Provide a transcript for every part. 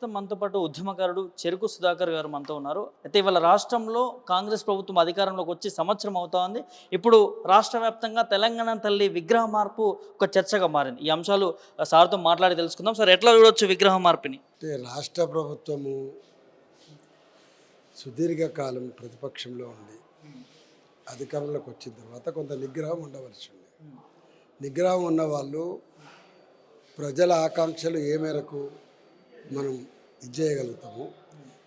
ప్రస్తుతం మనతో పాటు ఉద్యమకారుడు చెరుకు సుధాకర్ గారు మనతో ఉన్నారు. అయితే ఇవాళ రాష్ట్రంలో కాంగ్రెస్ ప్రభుత్వం అధికారంలోకి వచ్చి సంవత్సరం అవుతా ఉంది ఇప్పుడు రాష్ట్ర వ్యాప్తంగా తెలంగాణ తల్లి విగ్రహ మార్పు ఒక చర్చగా మారింది. ఈ అంశాలు సార్తో మాట్లాడి తెలుసుకుందాం. సార్ ఎట్లా చూడొచ్చు విగ్రహ మార్పుని? అంటే రాష్ట్ర ప్రభుత్వము సుదీర్ఘకాలం ప్రతిపక్షంలో ఉండి అధికారంలోకి వచ్చిన తర్వాత కొంత నిగ్రహం ఉండవలసి ఉంది. నిగ్రహం ఉన్న వాళ్ళు ప్రజల ఆకాంక్షలు ఏ మేరకు మనం ఇది చేయగలుగుతాము.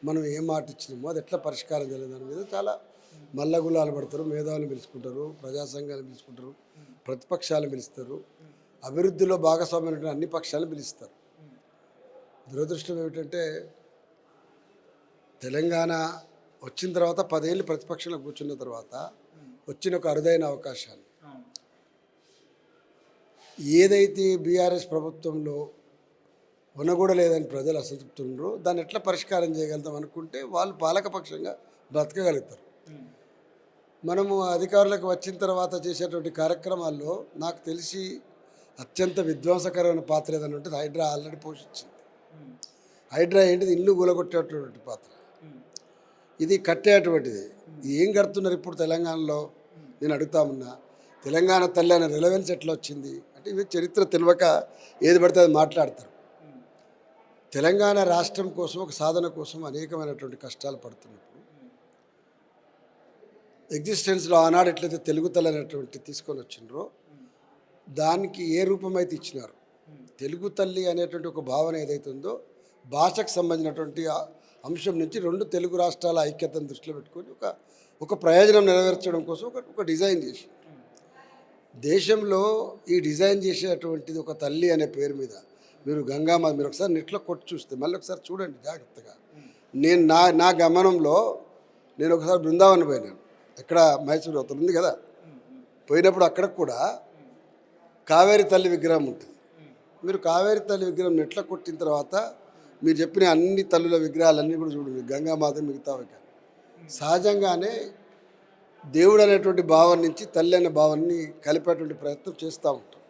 మనం ఏ మాట ఇచ్చినామో అది ఎట్లా పరిష్కారం చేయలేదు దాని మీద చాలా మల్లగులాలు పడతారు మేధావులు పిలుచుకుంటారు ప్రజా సంఘాలు పిలుచుకుంటారు ప్రతిపక్షాలు పిలుస్తారు అభివృద్ధిలో భాగస్వామ్యం అన్ని పక్షాలు పిలుస్తారు. దురదృష్టం ఏమిటంటే తెలంగాణ వచ్చిన తర్వాత పదేళ్ళు ప్రతిపక్షంలో కూర్చున్న తర్వాత వచ్చిన ఒక అరుదైన అవకాశాన్ని ఏదైతే బీఆర్ఎస్ ప్రభుత్వంలో ఉండకూడలేదని ప్రజలు అసంతృప్తి ఉండరు దాన్ని ఎట్లా పరిష్కారం చేయగలుగుతాం అనుకుంటే వాళ్ళు పాలకపక్షంగా బ్రతకగలుగుతారు. మనము అధికారులకు వచ్చిన తర్వాత చేసేటువంటి కార్యక్రమాల్లో నాకు తెలిసి అత్యంత విధ్వంసకరమైన పాత్ర ఏదైనా ఉంటుంది హైడ్రా ఆల్రెడీ పోషించింది. హైడ్రా ఏంటిది? ఇల్లు కూలగొట్టేటువంటి పాత్ర. ఇది కట్టేటువంటిది. ఏం కడుతున్నారు ఇప్పుడు తెలంగాణలో? నేను అడుగుతామన్నా తెలంగాణ తల్లి అనే రిలవెన్స్ ఎట్లా వచ్చింది? అంటే ఇవి చరిత్ర తెలియక ఏది పడితే అది మాట్లాడతారు. తెలంగాణ రాష్ట్రం కోసం ఒక సాధన కోసం అనేకమైనటువంటి కష్టాలు పడుతున్నప్పుడు ఎగ్జిస్టెన్స్లో ఆనాడు ఎట్లయితే తెలుగు తల్లి అనేటువంటి తీసుకొని వచ్చిండ్రో దానికి ఏ రూపమైతే ఇచ్చినారు తెలుగు తల్లి అనేటువంటి ఒక భావన ఏదైతే ఉందో భాషకు సంబంధించినటువంటి అంశం నుంచి రెండు తెలుగు రాష్ట్రాల ఐక్యతను దృష్టిలో పెట్టుకొని ఒక ఒక ప్రయోజనం నెరవేర్చడం కోసం ఒక ఒక డిజైన్ చేసి దేశంలో ఈ డిజైన్ చేసేటువంటిది ఒక తల్లి అనే పేరు మీద మీరు గంగామ మీరు ఒకసారి నెట్లో కొట్టి చూస్తే మళ్ళీ ఒకసారి చూడండి జాగ్రత్తగా. నేను నా నా గమనంలో నేను ఒకసారి బృందావనం పోయినాను. ఎక్కడ మైసూరు అవతల ఉంది కదా? పోయినప్పుడు అక్కడ కూడా కావేరి తల్లి విగ్రహం ఉంటుంది. మీరు కావేరి తల్లి విగ్రహం నెట్లో కొట్టిన తర్వాత మీరు చెప్పిన అన్ని తల్లుల విగ్రహాలన్నీ కూడా చూడండి. గంగామాత మిగతావి కానీ సహజంగానే దేవుడు అనేటువంటి భావం నుంచి తల్లి అనే భావాన్ని కలిపేటువంటి ప్రయత్నం చేస్తూ ఉంటాం.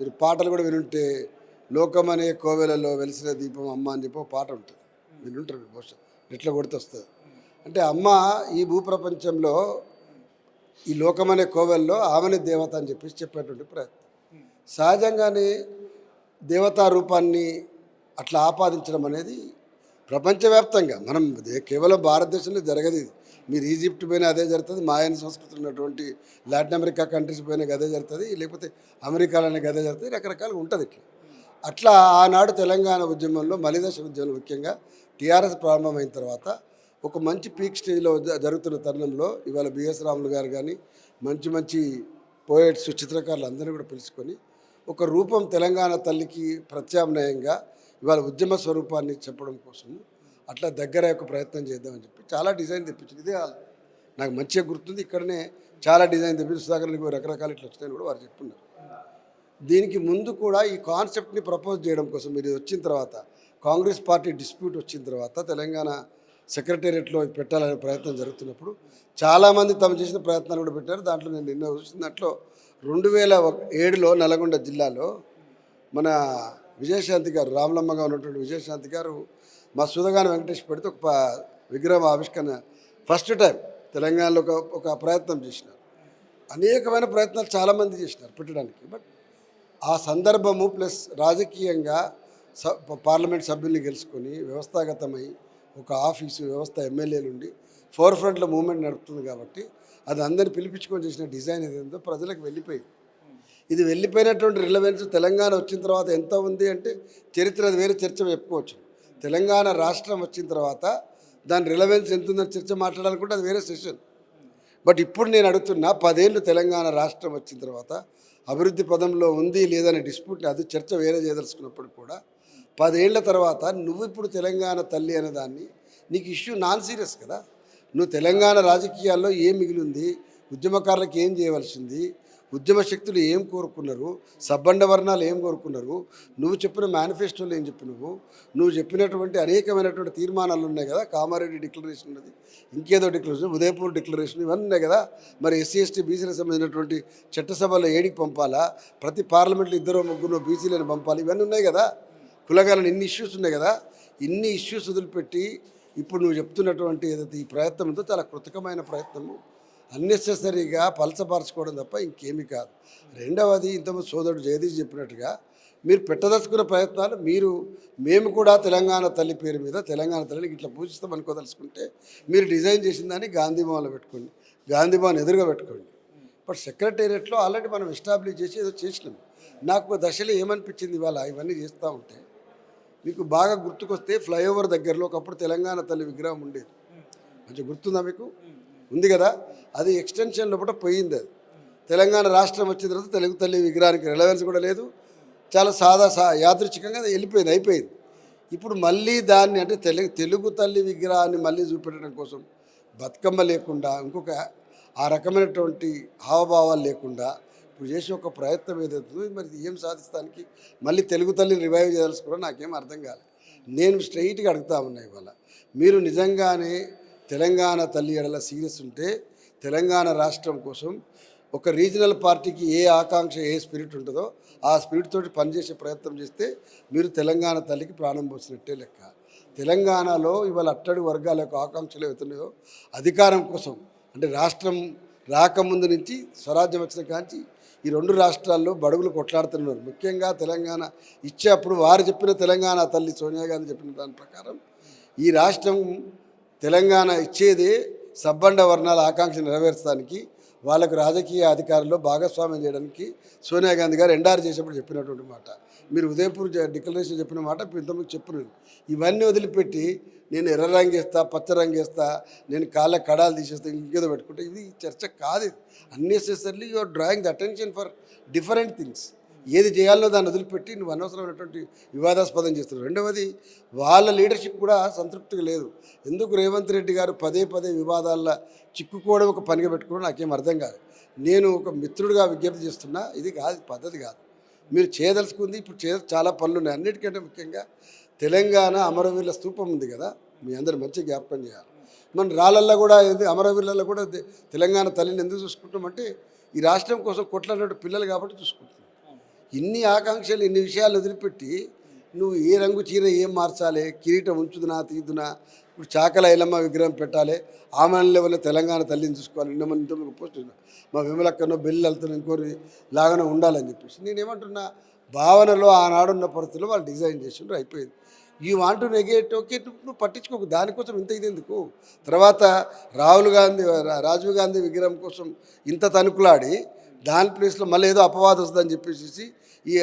మీరు పాటలు కూడా వినుంటే లోకం అనే కోవెలలో వెలిసిన దీపం అమ్మ అని చెప్పి పాట ఉంటుంది. వినుంటారు బహుశా. ఎట్లా కొడితే వస్తుంది అంటే అమ్మ ఈ భూప్రపంచంలో ఈ లోకం అనే కోవెల్లో ఆమెనే దేవత అని చెప్పేసి చెప్పేటువంటి ప్రయత్నం. సహజంగానే దేవతా రూపాన్ని అట్లా ఆపాదించడం అనేది ప్రపంచవ్యాప్తంగా. మనం కేవలం భారతదేశంలో జరగదు ఇది. మీరు ఈజిప్ట్ పోయినా అదే జరుగుతుంది. మాయన్ సంస్కృతి ఉన్నటువంటి లాటిన్ అమెరికా కంట్రీస్ పోయినా అదే జరుగుతుంది. లేకపోతే అమెరికాలోనే అదే జరుగుతుంది. రకరకాలుగా ఉంటుంది ఇట్లా. అట్లా ఆనాడు తెలంగాణ ఉద్యమంలో మలిదశ ఉద్యమంలో ముఖ్యంగా టీఆర్ఎస్ ప్రారంభమైన తర్వాత ఒక మంచి పీక్ స్టేజ్లో జరుగుతున్న తరుణంలో ఇవాళ బిఎస్ రాములు గారు కానీ మంచి మంచి పోయట్స్ చిత్రకారులు అందరినీ కూడా పిలుచుకొని ఒక రూపం తెలంగాణ తల్లికి ప్రత్యామ్నాయంగా ఇవాళ ఉద్యమ స్వరూపాన్ని చెప్పడం కోసం అట్లా దగ్గర యొక్క ప్రయత్నం చేద్దామని చెప్పి చాలా డిజైన్ తెప్పించింది. ఇదే నాకు మంచిగా గుర్తుంది. ఇక్కడనే చాలా డిజైన్ తెప్పించి సుధాకర్లకు రకరకాల ఇట్లా వచ్చినాయని కూడా వారు చెప్తున్నారు దీనికి ముందు కూడా ఈ కాన్సెప్ట్ని ప్రపోజ్ చేయడం కోసం మీరు వచ్చిన తర్వాత కాంగ్రెస్ పార్టీ డిస్ప్యూట్ వచ్చిన తర్వాత తెలంగాణ సెక్రటేరియట్లో పెట్టాలనే ప్రయత్నం జరుగుతున్నప్పుడు చాలామంది తమ చేసిన ప్రయత్నాలు కూడా పెట్టారు. దాంట్లో నేను నిన్న చూసిన దాంట్లో రెండు వేల ఒక- ఏడులో నల్గొండ జిల్లాలో మన విజయశాంతి గారు రామలమ్మగా ఉన్నటువంటి విజయశాంతి గారు మా సుధగాన వెంకటేష్ పెడితే ఒక విగ్రహం ఆవిష్కరణ ఫస్ట్ టైం తెలంగాణలో ఒక ఒక ప్రయత్నం చేసినారు. అనేకమైన ప్రయత్నాలు చాలామంది చేసినారు పెట్టడానికి. బట్ ఆ సందర్భము ప్లస్ రాజకీయంగా స పార్లమెంట్ సభ్యుల్ని గెలుచుకొని వ్యవస్థాగతమై ఒక ఆఫీసు వ్యవస్థ ఎమ్మెల్యే నుండి ఫోర్ ఫ్రంట్లో మూమెంట్ నడుపుతుంది కాబట్టి అది అందరిని పిలిపించుకొని చేసిన డిజైన్ ఏదేందో ప్రజలకు వెళ్ళిపోయింది. ఇది వెళ్ళిపోయినటువంటి రిలవెన్స్ తెలంగాణ వచ్చిన తర్వాత ఎంత ఉంది అంటే చరిత్ర అది వేరే చర్చ చెప్పుకోవచ్చు. తెలంగాణ రాష్ట్రం వచ్చిన తర్వాత దాని రిలవెన్స్ ఎంత ఉందని చర్చ మాట్లాడాలనుకుంటే అది వేరే సెషన్ బట్ ఇప్పుడు నేను అడుగుతున్నా పదేళ్ళు తెలంగాణ రాష్ట్రం వచ్చిన తర్వాత అభివృద్ధి పదంలో ఉంది లేదనే డిస్ప్యూట్ని అది చర్చ వేరే చేయదలుచుకున్నప్పుడు కూడా పదేళ్ళ తర్వాత నువ్వు ఇప్పుడు తెలంగాణ తల్లి అనే దాన్ని నీకు ఇష్యూ నాన్ సీరియస్ కదా. నువ్వు తెలంగాణ రాజకీయాల్లో ఏం మిగిలింది ఉద్యమకారులకు ఏం చేయవలసింది ఉద్యమ శక్తులు ఏం కోరుకున్నారు? సబ్బండ వర్ణాలు ఏం కోరుకున్నారు? నువ్వు చెప్పిన మేనిఫెస్టోలు ఏం చెప్పి నువ్వు చెప్పినటువంటి అనేకమైనటువంటి తీర్మానాలు ఉన్నాయి కదా? కామారెడ్డి డిక్లరేషన్ ఉన్నది ఇంకేదో డిక్లరేషన్ ఉదయపూర్ డిక్లరేషన్ ఇవన్నీ ఉన్నాయి కదా? మరి ఎస్సీ ఎస్టీ బీసీలకు సంబంధించినటువంటి చట్టసభలో ఏడికి పంపాలా? ప్రతి పార్లమెంట్లో ఇద్దరు ముగ్గురు బీసీలను పంపాలి? ఇవన్నీ ఉన్నాయి కదా? కులగాలని ఇన్ని ఇష్యూస్ ఉన్నాయి కదా? ఇన్ని ఇష్యూస్ వదిలిపెట్టి ఇప్పుడు నువ్వు చెప్తున్నటువంటి ఏదైతే ఈ ప్రయత్నంతో చాలా కృతకమైన ప్రయత్నము. అన్నెసెసరీగా పలచపరచుకోవడం తప్ప ఇంకేమీ కాదు. రెండవది ఇంతకుముందు సోదరుడు జయదీష్ చెప్పినట్టుగా మీరు పెట్టదలుచుకున్న ప్రయత్నాలు మీరు మేము కూడా తెలంగాణ తల్లి పేరు మీద తెలంగాణ తల్లిని ఇట్లా పూజిస్తాం అనుకోదలుచుకుంటే మీరు డిజైన్ చేసిన దాన్ని గాంధీ భవన్లో పెట్టుకోండి. గాంధీ భవన్ ఎదురుగా పెట్టుకోండి. బట్ సెక్రటేరియట్లో ఆల్రెడీ మనం ఎస్టాబ్లిష్ చేసి ఏదో చేసినాం. నాకు దశలో ఏమనిపించింది ఇవాళ ఇవన్నీ చేస్తూ ఉంటే మీకు బాగా గుర్తుకొస్తే ఫ్లైఓవర్ దగ్గరలో ఒకప్పుడు తెలంగాణ తల్లి విగ్రహం ఉండేది. మంచిగా గుర్తుందా మీకు? ఉంది కదా? అది ఎక్స్టెన్షన్ లోపల పోయింది అది. తెలంగాణ రాష్ట్రం వచ్చిన తర్వాత తెలుగు తల్లి విగ్రహానికి రిలవెన్స్ కూడా లేదు. చాలా సాదా సా యాదృచ్ఛికంగా అది వెళ్ళిపోయింది అయిపోయింది. ఇప్పుడు మళ్ళీ దాన్ని అంటే తెలుగు తెలుగు తల్లి విగ్రహాన్ని మళ్ళీ చూపెట్టడం కోసం బతుకమ్మ లేకుండా ఇంకొక ఆ రకమైనటువంటి హావభావాలు లేకుండా ఇప్పుడు చేసే ఒక ప్రయత్నం ఏదైతుందో మరి ఏం సాధిస్తానికి మళ్ళీ తెలుగు తల్లిని రివైవ్ చేయాల్సుకున్నా నాకేం అర్థం కాలేదు నేను స్ట్రైట్గా అడుగుతా ఉన్నా ఇవాళ. మీరు నిజంగానే తెలంగాణ తల్లి ఎడల సీరియస్ ఉంటే తెలంగాణ రాష్ట్రం కోసం ఒక రీజనల్ పార్టీకి ఏ ఆకాంక్ష ఏ స్పిరిట్ ఉంటుందో ఆ స్పిరిట్ తోటి పనిచేసే ప్రయత్నం చేస్తే మీరు తెలంగాణ తల్లికి ప్రాణం పోసినట్టే లెక్క. తెలంగాణలో ఇవాళ అట్టడి వర్గాల యొక్క ఆకాంక్షలు అవుతున్నాయో అధికారం కోసం అంటే రాష్ట్రం రాకముందు నుంచి స్వరాజ్యం వచ్చిన కాంచి ఈ రెండు రాష్ట్రాల్లో బడుగులు కొట్లాడుతున్నారు. ముఖ్యంగా తెలంగాణ ఇచ్చేప్పుడు వారు చెప్పిన తెలంగాణ తల్లి సోనియా గాంధీ చెప్పిన దాని ప్రకారం ఈ రాష్ట్రం తెలంగాణ ఇచ్చేదే సబ్బండ వర్ణాల ఆకాంక్ష నెరవేర్చడానికి వాళ్ళకు రాజకీయ అధికారంలో భాగస్వామ్యం చేయడానికి సోనియా గాంధీ గారు ఎండార్ చేసేప్పుడు చెప్పినటువంటి మాట. మీరు ఉదయపూర్ జ- డిక్లరేషన్ చెప్పిన మాట ఇప్పుడు ఇంతకుముందు చెప్పినాను ఇవన్నీ వదిలిపెట్టి నేను ఎర్ర రంగేస్తా పచ్చ రంగేస్తా నేను కాళ్ళ కడాలు తీసేస్తా ఇంకేదో పెట్టుకుంటే ఇది చర్చ కాదు. Unnecessarily your drawing the attention for different things. ఏది చేయాలో దాన్ని వదిలిపెట్టి నువ్వు అనవసరమైనటువంటి వివాదాస్పదం చేస్తున్నావు. రెండవది వాళ్ళ లీడర్షిప్ కూడా సంతృప్తిగా లేదు. ఎందుకు రేవంత్ రెడ్డి గారు పదే పదే వివాదాల్లో చిక్కుకోవడం ఒక పనిగా పెట్టుకోవడం నాకేం అర్థం కాదు. నేను ఒక మిత్రుడిగా విజ్ఞప్తి చేస్తున్నా ఇది కాదు పద్ధతి కాదు. మీరు చేయదలుచుకుంది ఇప్పుడు చేయ చాలా పనులు ఉన్నాయి. అన్నిటికంటే ముఖ్యంగా తెలంగాణ అమరవీరుల స్థూపం ఉంది కదా మీ అందరు మంచి జ్ఞాపకం చేయాలి. మన రాళ్ళల్లో కూడా ఏంది అమరవీరులలో కూడా తెలంగాణ తల్లిని ఎందుకు చూసుకుంటామంటే ఈ రాష్ట్రం కోసం కొట్లాడినట్టు పిల్లలు కాబట్టి చూసుకుంటున్నాం. ఇన్ని ఆకాంక్షలు ఇన్ని విషయాలు వదిలిపెట్టి నువ్వు ఏ రంగు చీర ఏం మార్చాలి కిరీటం ఉంచుదునా తీదునా ఇప్పుడు చాకల ఐలమ్మ విగ్రహం పెట్టాలి ఆమె లెవెల్లో తెలంగాణ తల్లిని చూసుకోవాలి నిన్న మన పోస్ట్ మా విమలక్కనో బెల్లి వెళ్తున్నా ఇంకోరి లాగానే ఉండాలని చెప్పేసి నేనేమంటున్నా భావనలో ఆనాడున్న పరిస్థితుల్లో వాళ్ళు డిజైన్ చేసిండ్రు అయిపోయింది. ఈ వాంట్ టు నెగేట్ ఓకే నువ్వు పట్టించుకోకు దానికోసం ఇంత ఇది ఎందుకు? తర్వాత రాహుల్ గాంధీ రా- రాజీవ్ గాంధీ విగ్రహం కోసం ఇంత తణుకులాడి దాని ప్లేస్లో మళ్ళీ ఏదో అపవాదం వస్తుందని చెప్పేసి ఈ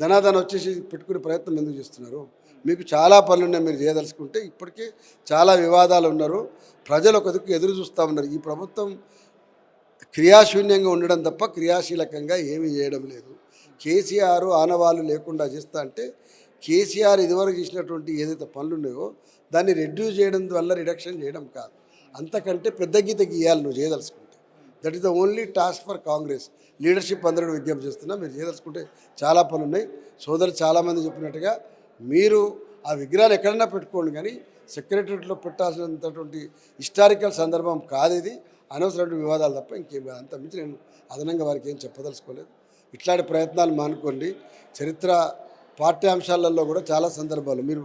ధనాధన వచ్చేసి పెట్టుకునే ప్రయత్నం ఎందుకు చేస్తున్నారు? మీకు చాలా పనులు ఉన్నాయి మీరు చేయదలుచుకుంటే ఇప్పటికే చాలా వివాదాలు ఉన్నారు. ప్రజలు ఒక ఎదురు చూస్తూ ఉన్నారు. ఈ ప్రభుత్వం క్రియాశూన్యంగా ఉండడం తప్ప క్రియాశీలకంగా ఏమీ చేయడం లేదు. కేసీఆర్ ఆనవాళ్ళు లేకుండా చేస్తా అంటే కేసీఆర్ ఇదివరకు చేసినటువంటి ఏదైతే పనులు ఉన్నాయో దాన్ని రెడ్యూస్ చేయడం వల్ల రిడక్షన్ చేయడం కాదు. అంతకంటే పెద్ద గీత గీయాలి నువ్వు చేయదలుచుకుంటే. That is the only task for Congress leadership అందరూ విజ్ఞప్తి చేస్తున్నా మీరు చేయదలుచుకుంటే చాలా పనులు ఉన్నాయి సోదరు చాలామంది చెప్పినట్టుగా మీరు ఆ విగ్రహాలు ఎక్కడన్నా పెట్టుకోండి కానీ సెక్రటరీలో పెట్టాల్సినటువంటి హిస్టారికల్ సందర్భం కాదు ఇది అనవసరమైన వివాదాలు తప్ప ఇంకేం అంత మించి నేను అదనంగా వారికి ఏం చెప్పదలుచుకోలేదు. ఇట్లాంటి ప్రయత్నాలు మానుకోండి. చరిత్ర పాఠ్యాంశాలలో కూడా చాలా సందర్భాలు. మీరు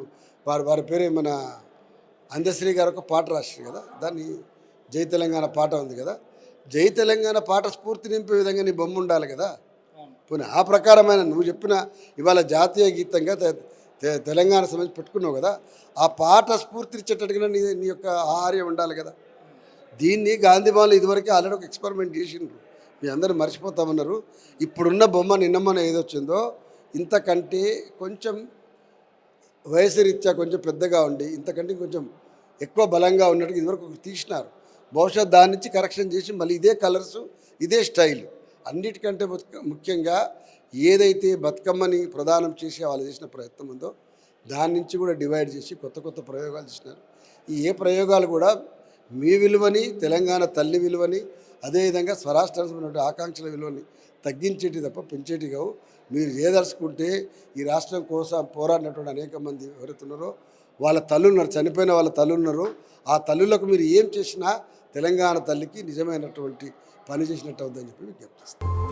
వారి వారి పేరు మన అందశ్రీ గారు ఒక పాట రాశారు కదా? దాన్ని జై తెలంగాణ పాట ఉంది కదా? జై తెలంగాణ పాట స్ఫూర్తి నింపే విధంగా నీ బొమ్మ ఉండాలి కదా. పోనీ ఆ ప్రకారమైన నువ్వు చెప్పిన ఇవాళ జాతీయ గీతంగా తెలంగాణ సంబంధించి పెట్టుకున్నావు కదా. ఆ పాట స్ఫూర్తినిచ్చేటట్టుగా నీ నీ యొక్క ఆహార్యం ఉండాలి కదా. దీన్ని గాంధీభవన్లో ఇదివరకే ఆల్రెడీ ఒక ఎక్స్పెరిమెంట్ చేసిండ్రు. మీ అందరూ మర్చిపోతామన్నారు. ఇప్పుడున్న బొమ్మ నిన్నమ్మన ఏదొచ్చిందో ఇంతకంటే కొంచెం వయసు రీత్యా కొంచెం పెద్దగా ఉండి ఇంతకంటే కొంచెం ఎక్కువ బలంగా ఉన్నట్టుగా ఇదివరకు తీసినారు. బహుశా దాని నుంచి కరెక్షన్ చేసి మళ్ళీ ఇదే కలర్స్ ఇదే స్టైల్ అన్నిటికంటే ముఖ్యంగా ఏదైతే బతుకమ్మని ప్రదానం చేసి వాళ్ళు చేసిన ప్రయత్నం ఉందో దాని నుంచి కూడా డివైడ్ చేసి కొత్త కొత్త ప్రయోగాలు చేసినారు. ఈ ఏ ప్రయోగాలు కూడా మీ విలువని తెలంగాణ తల్లి విలువని అదేవిధంగా స్వరాష్ట్రానికి ఆకాంక్షల విలువని తగ్గించేటి తప్ప పెంచేటి కావు. మీరు చేయదలుచుకుంటే ఈ రాష్ట్రం కోసం పోరాడినటువంటి అనేక మంది ఎవరైతున్నారో వాళ్ళ తల్లున్నారు చనిపోయిన వాళ్ళ తల్లున్నారు ఆ తల్లులకు మీరు ఏం చేసినా తెలంగాణ తల్లికి నిజమైనటువంటి పని చేసినట్టు అవుతుందని చెప్పి విజ్ఞప్తిస్తాను